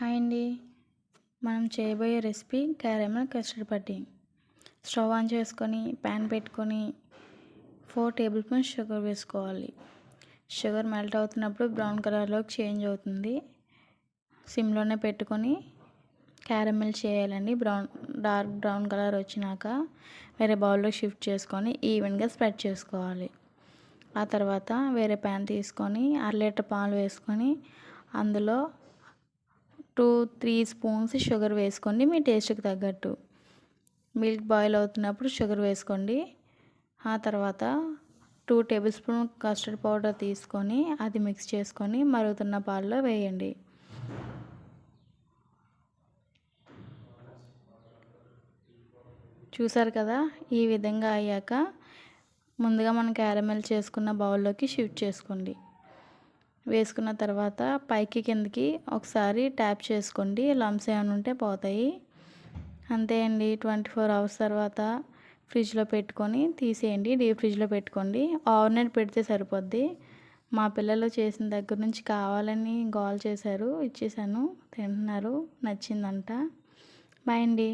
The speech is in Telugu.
హాయ్ అండి. మనం చేయబోయే రెసిపీ క్యారమల్ కస్టర్డ్ పట్టి. స్టవ్ ఆన్ చేసుకొని ప్యాన్ పెట్టుకొని ఫోర్ టేబుల్ స్పూన్స్ షుగర్ వేసుకోవాలి. షుగర్ మెల్ట్ అవుతున్నప్పుడు బ్రౌన్ కలర్లోకి చేంజ్ అవుతుంది. సిమ్లోనే పెట్టుకొని క్యారమెల్ చేయాలండి. బ్రౌన్ డార్క్ బ్రౌన్ కలర్ వచ్చినాక వేరే బౌల్లో షిఫ్ట్ చేసుకొని ఈవెన్గా స్ప్రెడ్ చేసుకోవాలి. ఆ తర్వాత వేరే ప్యాన్ తీసుకొని అర లీటర్ పాలు వేసుకొని అందులో టూ త్రీ స్పూన్స్ షుగర్ వేసుకోండి మీ టేస్ట్కి తగ్గట్టు. మిల్క్ బాయిల్ అవుతున్నప్పుడు షుగర్ వేసుకోండి. ఆ తర్వాత two tablespoon custard powder తీసుకొని అది మిక్స్ చేసుకొని మరుగుతున్న పాలలో వేయండి. చూసారు కదా? ఈ విధంగా అయ్యాక ముందుగా మనం క్యారమెల్ చేసుకున్న బౌల్లోకి షిఫ్ట్ చేసుకోండి. వేసుకున్న తర్వాత పైకి కిందకి ఒకసారి ట్యాప్ చేసుకోండి. లమ్స్ ఏమైనా ఉంటే పోతాయి. అంతే అండి. ట్వంటీ ఫోర్ అవర్స్ తర్వాత ఫ్రిడ్జ్లో పెట్టుకొని తీసేయండి. డీప్ ఫ్రిడ్జ్లో పెట్టుకోండి. ఓవర్నైట్ పెడితే సరిపోద్ది. మా పిల్లలు చేసిన దగ్గర నుంచి కావాలని గోల్ చేశారు. ఇచ్చేసాను. తింటున్నారు. నచ్చిందంట. బాయ్ అండి.